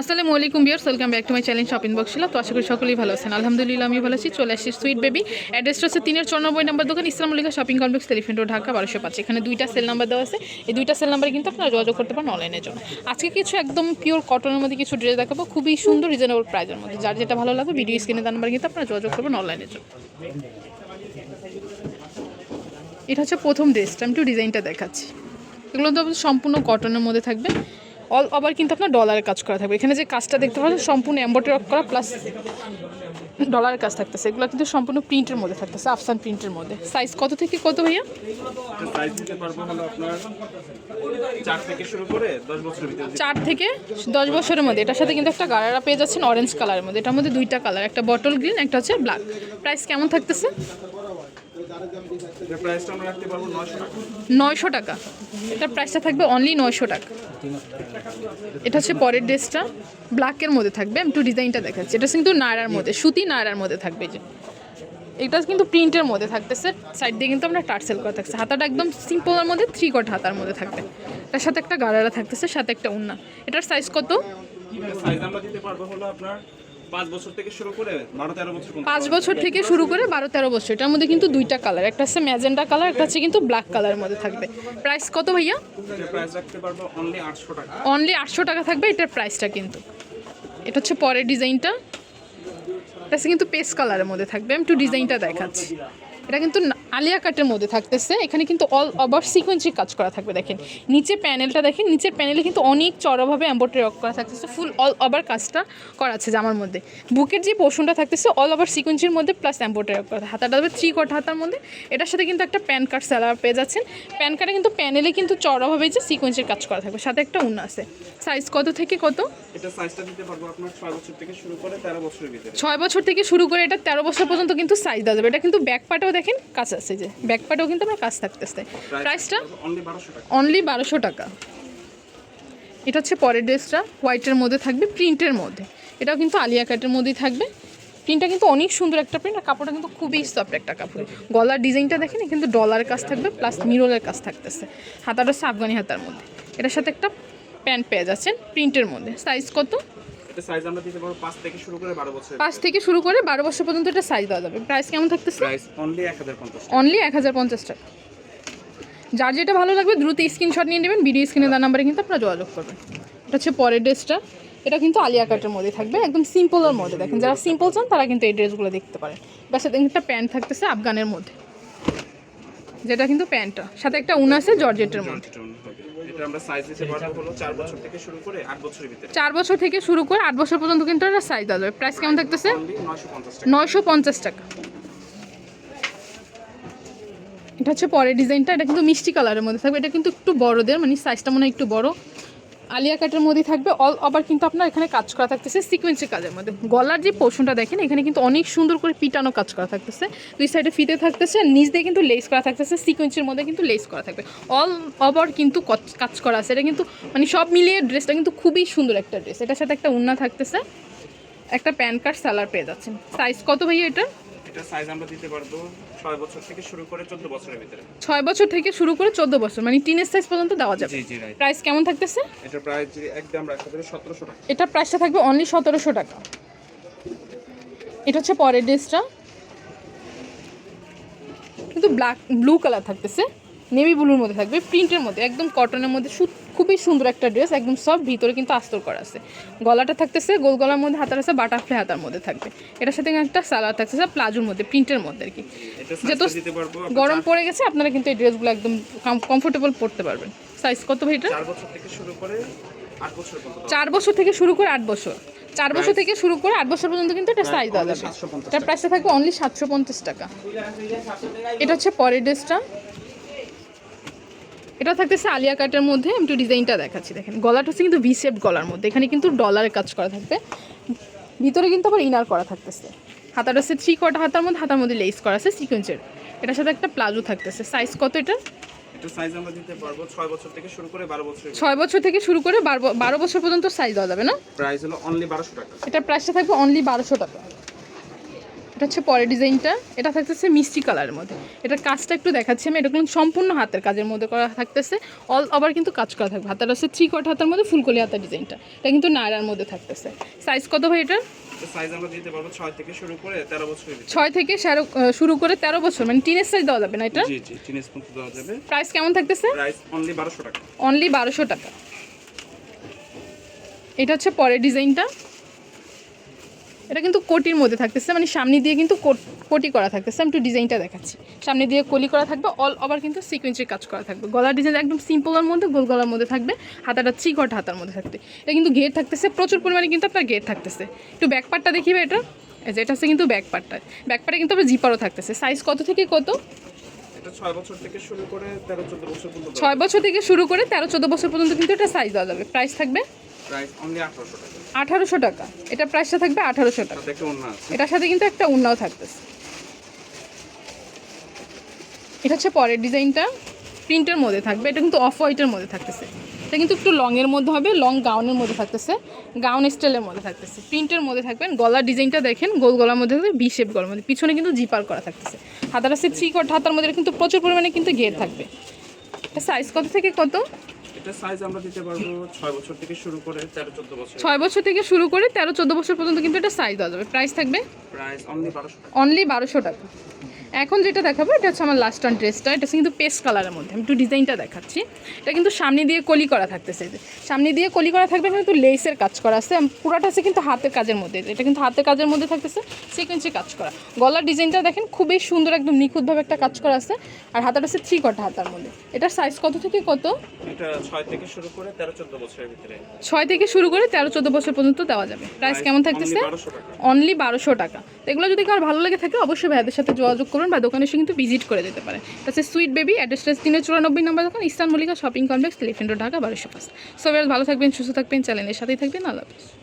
আসসালামু আলাইকুম viewers welcome back to my channel shopping box ছিল তো আশা করি সকলেই ভালো আছেন। আলহামদুলিল্লাহ আমি ভালো আছি। চলে আসছি সুইট বেবি অ্যাড্রেসটা হচ্ছে তিনের চৌরানব্বই নাম্বার দোকান, Islam Mallika shopping complex elephant road, Dhaka বারোশো পাঁচ। এখানে দুইটা সেল নাম্বার দেওয়া আছে। এই দুইটা সেল নাম্বারে কিন্তু আপনারা যোগাযোগ করতে পারেন অনলাইনের জন্য। আজকে কিছু একদম পিওর কটনের মধ্যে কিছু ড্রেস দেখাবো। খুবই সুন্দর রিজনেবল প্রাইজের মধ্যে। যার যেটা ভালো লাগবে ভিডিও স্ক্রিনে নাম্বার কিন্তু আপনারা যোগাযোগ করবেন অনলাইনের জন্য। এটা হচ্ছে প্রথম ড্রেসটা আমি একটু ডিজাইনটা দেখাচ্ছি। এগুলো তো সম্পূর্ণ কটনের মধ্যে থাকবে। অল ওভার কিন্তু আপনার ডলারের কাজ করা থাকবে। এখানে যে কাজটা দেখতে পাচ্ছেন সম্পূর্ণ এম্বয়ডারি ওয়ার্ক করা প্লাস ডলারের কাজ থাকতেছে। এগুলো কিন্তু সম্পূর্ণ প্রিন্টের মধ্যে থাকতেছে আফসান প্রিন্টের মধ্যে। সাইজ কত থেকে কত ভাইয়া? সাইজ দিতে পারব হলো আপনার চার থেকে শুরু করে দশ বছরের ভিতরে চার থেকে দশ বছরের মধ্যে। এটার সাথে কিন্তু একটা গাড়ারা পেয়ে যাচ্ছেন অরেঞ্জ কালারের মধ্যে। এটার মধ্যে দুইটা কালার একটা বটল গ্রিন একটা হচ্ছে ব্ল্যাক প্রাইস কেমন থাকতেছে? প্রাইসটা আমরা রাখতে পারব নশো টাকা। নয়শো টাকা। এটার প্রাইসটা থাকবে অনলি নয়শো টাকা। এটা হচ্ছে পরের ড্রেসটা। ব্ল্যাকের মধ্যে থাকবে। আমি একটু ডিজাইনটা দেখাচ্ছি। এটা কিন্তু নায়রার মধ্যে সুতি নায়রার মধ্যে থাকবে যে। এটা কিন্তু প্রিন্টের মধ্যে থাকতেছে। সাইড দিয়ে কিন্তু আমরা টার্সেল করা থাকছে। হাতাটা একদম সিম্পলের মধ্যে থ্রি কট হাতার মধ্যে থাকবে। তার সাথে একটা গাড়ারা থাকতেছে সাথে একটা উন্না এটার সাইজ কত? সাইজ আমরা দিতে পারব হলো আপনার পাঁচ বছর থেকে শুরু করে বারো তেরো বছর পাঁচ বছর থেকে শুরু করে বারো তেরো বছর। এটার মধ্যে কিন্তু দুইটা কালার একটা হচ্ছে ম্যাজেন্ডা কালার একটা হচ্ছে কিন্তু ব্ল্যাক কালারের মধ্যে থাকবে। প্রাইস কত ভাইয়া? প্রাইস রাখতে পারব অনলি আটশো টাকা। অনলি আটশো টাকা থাকবে এটার প্রাইসটা কিন্তু। এটা হচ্ছে পরের ডিজাইনটা। এটা কিন্তু পেস কালারের মধ্যে থাকবে। আমি একটু ডিজাইনটা দেখাচ্ছি। এটা কিন্তু আলিয়া কাটের মধ্যে থাকতেছে। এখানে কিন্তু অল ওভার সিকোয়েন্সি কাজ করা থাকবে দেখেন। নিচে প্যানেলটা দেখেন নিচের প্যানেলে কিন্তু অনেক চড়াভাবে এম্বয়ডারি ওয়ার্ক করা থাকতেছে ফুল অল ওভার কাজটা করা আছে জামার মধ্যে। বুকের যে পোর্শনটা থাকতেছে অল ওভার সিকোয়েন্সির মধ্যে প্লাস এম্বয়ডারি ওয়ার্ক করা হাতাটা হবে থ্রি কট হাতার মধ্যে। এটার সাথে কিন্তু একটা প্যান কার্ড স্যালার পেয়ে যাচ্ছেন। প্যান কার্ডে কিন্তু প্যানেলে কিন্তু চড়াভাবে যে সিকোয়েন্সের কাজ করা থাকবে। সাথে একটা উন্না আছে। সাইজ কত থেকে কত? এটা সাইজটা দিতে পারব আপনার ছয় বছর থেকে শুরু করে তেরো বছরের ভিতরে। বছর থেকে শুরু করে এটা তেরো বছর পর্যন্ত কিন্তু সাইজ দেওয়া যাবে। এটা কিন্তু ব্যাক পাটেও দেখেন কাজ আছে যে ব্যাক পাটেও কিন্তু আমার কাজ থাকতেছে। প্রাইসটা অনলি বারোশো টাকা। অনলি বারোশো টাকা। এটা হচ্ছে পরের ড্রেসটা হোয়াইটের মধ্যে থাকবে প্রিন্টের মধ্যে। এটাও কিন্তু আলিয়া কাটের মধ্যেই থাকবে। প্রিন্টটা কিন্তু অনেক সুন্দর একটা প্রিন্ট আর কাপড়টা কিন্তু খুবই সফট একটা কাপড়। গলার ডিজাইনটা দেখেন কিন্তু ডলার কাজ থাকবে প্লাস মিরলের কাজ থাকতেছে। হাতাটা হচ্ছে আফগানি হাতার মধ্যে। এটার সাথে একটা প্যান্ট পেয়ে যাচ্ছেন প্রিন্টের মধ্যে। সাইজ কত? এটা সাইজ আমরা দিতে পারব পাঁচ থেকে শুরু করে বারো বছর পাঁচ থেকে শুরু করে বারো বছর পর্যন্ত এটা সাইজ দেওয়া যাবে। প্রাইস কেমন থাকতেছে? প্রাইস অনলি এক হাজার পঞ্চাশ অনলি এক হাজার পঞ্চাশ টাকা। যার যেটা ভালো লাগবে দ্রুত স্ক্রিনশট নিয়ে নেবেন ভিডিও স্ক্রিনে দেওয়ার নাম্বারে কিন্তু আপনারা যোগাযোগ করবেন। এটা হচ্ছে পরের ড্রেসটা। এটা কিন্তু আলিয়া কাটের মধ্যে থাকবে একদম সিম্পলের মধ্যে। দেখেন যারা সিম্পল চান তারা কিন্তু এই ড্রেসগুলো দেখতে পারেন। তার সাথে একটা প্যান্ট থাকতেছে আফগানের মধ্যে। যেটা কিন্তু প্যান্টটা। সাথে একটা উন আছে জর্জেটের মধ্যে এটা আমরা সাইজ দিতে পারব হলো চার বছর থেকে শুরু করে আট বছরের ভিতরে। চার বছর থেকে শুরু করে আট বছর পর্যন্ত কিন্তু এটা সাইজ দেওয়া যাবে প্রাইস কেমন থাকতেছে? নয়শো পঞ্চাশ টাকা। এটা হচ্ছে পরের ডিজাইনটা এটা কিন্তু মিষ্টি কালারের মধ্যে থাকবে। এটা কিন্তু একটু বড়দের মানে সাইজটা মনে হয় একটু বড়। আলিয়া কাটের মধ্যে থাকবে। অল আবার কিন্তু আপনার এখানে কাজ করা থাকতেছে সিকোয়েন্সি কাজের মধ্যে। গলার যে পোর্শনটা দেখেন, এখানে কিন্তু অনেক সুন্দর করে পিটানো কাজ করা থাকতেছে। দুই সাইডে ফিতে থাকতেছে, নিচ দিয়ে কিন্তু লেস করা থাকতেছে সিকোয়েন্সের মধ্যে কিন্তু লেস করা থাকবে। অল ওভার কিন্তু কাজ করা আছে। এটা কিন্তু মানে সব মিলিয়ে ড্রেসটা কিন্তু খুবই সুন্দর একটা ড্রেস এটার সাথে একটা উন্না থাকতেছে। একটা প্যান কার্ড সালার পেয়ে যাচ্ছেন। সাইজ কত ভাইয়া এটা এটা সাইজ আমরা দিতে পারব ছয় বছর থেকে শুরু করে চোদ্দ বছরের ভিতরে। ছয় বছর থেকে শুরু করে চোদ্দ বছর মানে টিনের সাইজ পর্যন্ত দেওয়া যাবে। জি জি রাইট প্রাইস কেমন থাকতেছে? এটা প্রাইস একদম রাখা যাবে সতেরোশো টাকা। এটা প্রাইসটা থাকবে অনলি সতেরোশো টাকা। এটা হচ্ছে পরের ড্রেসটা কিন্তু ব্ল্যাক ব্লু কালার থাকতেছে। নেভি ব্লুর মধ্যে থাকবে প্রিন্টের মধ্যে একদম কটনের মধ্যে সু- খুবই সুন্দর একটা ড্রেস একদম সব ভিতরে কিন্তু আস্তর করা আছে। গলাটা থাকতেছে গোল গলার মধ্যে হাতার আছে বাটারফ্লাই হাতার মধ্যে থাকবে। এটার সাথে একটা সালার থাকতেছে প্লাজোর মধ্যে প্রিন্টের মধ্যে আর কি। যেহেতু গরম পড়ে গেছে আপনারা কিন্তু এই ড্রেসগুলো একদম কমফোর্টেবল পরতে পারবেন। সাইজ কত ভাই এটা? চার বছর থেকে শুরু করে আট বছর চার বছর থেকে শুরু করে আট বছর। পর্যন্ত কিন্তু এটা সাইজ দেওয়া যাবে। 750 এটার প্রাইসটা থাকবে অনলি সাতশো পঞ্চাশ টাকা। এটা হচ্ছে পরের ড্রেসটা এটা থাকতেছে আলিয়া কাটের মধ্যে আমি একটু ডিজাইনটা দেখাচ্ছি দেখেন। গলাটা হচ্ছে কিন্তু ভি শেপ গলার মধ্যে এখানে কিন্তু ডলারের কাজ করা থাকবে। ভিতরে কিন্তু আবার ইনার করা থাকতেছে। হাতাটা হচ্ছে থ্রি কটা হাতার মধ্যে হাতার মধ্যে লেস করা আছে সিকোয়েন্সের এটার সাথে একটা প্লাজো থাকতেছে। সাইজ কত এটা? এটা ছয় বছর থেকে শুরু করে বারো বছর পর্যন্ত সাইজ দেওয়া যাবে না? প্রাইস হলো অনলি বারোশো টাকা। এটার প্রাইসটা থাকবে অনলি বারোশো টাকা। এটা হচ্ছে পরের ডিজাইনটা। এটা থাকতেছে মিষ্টি কালারের মধ্যে। এটার কাজটা একটু দেখাচ্ছি আমি। এটা কিন্তু সম্পূর্ণ হাতের কাজের মধ্যে করা থাকতেছে। অল আবার কিন্তু কাজ করা থাকবে। হাতের হচ্ছে থ্রি কোয়ার্ট হাতের মধ্যে ফুলকলি হাতের ডিজাইনটা। এটা কিন্তু নায়রার মধ্যে থাকতেছে। সাইজ কত ভাই এটা সাইজ আমরা দিতে পারব ছয় থেকে শুরু করে তেরো বছরের ভিতরে। থেকে সারো শুরু করে তেরো বছর। মানে টিনের সাইজ দেওয়া যাবে না এটা? জি জি চিনি স্পুন দেওয়া যাবে। প্রাইস কেমন থাকতেছে? প্রাইস অনলি বারোশো টাকা। অনলি বারোশো টাকা। এটা হচ্ছে পরের ডিজাইনটা। এটা কিন্তু কোটির মধ্যে থাকতেছে মানে সামনে দিয়ে কিন্তু কোট- করা থাকতেছে। আমি একটু ডিজাইনটা দেখাচ্ছি। সামনে দিয়ে কলি করা থাকবে অল ওভার কিন্তু সিকোয়েন্সের কাজ করা থাকবে। গলার ডিজাইন একদম সিম্পলের মধ্যে গোল গলার মধ্যে থাকবে হাতাটা চিকট হাতার মধ্যে থাকবে। এটা কিন্তু ঘের থাকতেছে প্রচুর পরিমাণে কিন্তু আপনার ঘের থাকতেছে। একটু ব্যাক পার্টটা দেখিবে এটা? এই যে এটা হচ্ছে কিন্তু ব্যাক পার্টটা ব্যাক পার্টে কিন্তু আপনার জিপারও থাকতেছে। সাইজ কত থেকে কত? এটা ছয় বছর থেকে শুরু করে তেরো চোদ্দ বছর পর্যন্ত ছয় বছর থেকে শুরু করে তেরো চোদ্দ বছর পর্যন্ত কিন্তু এটা সাইজ দেওয়া যাবে। প্রাইস থাকবে? প্রাইস অনলি আঠারোশো টাকা। এটা প্রাইসটা থাকবে আঠারোশো টাকা। তাতে একটা আছে। এটার সাথে কিন্তু একটা উন্নাও থাকতেছে। এটা হচ্ছে পরের ডিজাইনটা। প্রিন্টের মধ্যে থাকবে। এটা কিন্তু অফ হোয়াইটের মধ্যে থাকতেছে। এটা কিন্তু একটু লংয়ের মধ্যে হবে। লং গাউনের মধ্যে থাকতেছে। গাউন স্টাইলের মধ্যে থাকতেছে। প্রিন্টের মধ্যে থাকবেন। গলার ডিজাইনটা দেখেন। গোল গলার মধ্যে থাকবে বি শেপ গলার মধ্যে। পিছনে কিন্তু জিপার করা থাকতেছে। হাতাটা সে থ্রি কট হাতার মধ্যে কিন্তু প্রচুর পরিমাণে কিন্তু ঘের থাকবে। সাইজ কত থেকে কত? এটা সাইজ আমরা দিতে পারব ছয় বছর থেকে শুরু করে তেরো চোদ্দ বছর। 6 বছর থেকে শুরু করে তেরো চোদ্দ বছর পর্যন্ত কিন্তু এটা সাইজ দেওয়া যাবে। প্রাইস থাকবে? প্রাইস অনলি 1200 টাকা। অনলি বারোশো টাকা। এখন যেটা দেখাবো এটা হচ্ছে আমার লাস্ট অন ড্রেসটা এটা হচ্ছে কিন্তু পেস্ট কালারের মধ্যে। আমি একটু ডিজাইনটা দেখাচ্ছি। এটা কিন্তু সামনে দিয়ে কলি করা থাকতেছে। সামনে দিয়ে কলি করা থাকবে কিন্তু লেসের কাজ করা আছে। পুরাটা আছে কিন্তু হাতের কাজের মধ্যে। এটা কিন্তু হাতের কাজের মধ্যে থাকতেছে সিকোয়েন্সে কাজ করা। গলার ডিজাইনটা দেখেন খুবই সুন্দর একদম নিখুঁতভাবে একটা কাজ করা আছে। আর হাতাটা আছে থ্রি কটা হাতার মধ্যে। এটার সাইজ কত থেকে কত? এটা ছয় থেকে শুরু করে তেরো চোদ্দ বছরের ভিতরে। ছয় থেকে শুরু করে তেরো চোদ্দ বছর পর্যন্ত দেওয়া যাবে। প্রাইস কেমন থাকতেছে? অনলি বারোশো টাকা। এগুলো যদি কারও ভালো লেগে থাকে অবশ্যই ভাইয়াদের সাথে যোগাযোগ করবেন বা দোকানে এসে কিন্তু ভিজিট করে যেতে পারে তাছাড়া সুইট বেবি অ্যাড্রেসটা তিনের চুরানব্বই নম্বর দোকান ইস্টার্ন মল্লিকা শপিং কমপ্লেক্স লিফেন্ডো ঢাকা, বারোশো পাঁচ। সবাই ভালো থাকবেন, সুস্থ থাকবেন চ্যানেলের সাথেই থাকবেন, আল্লাহ হাফেজ।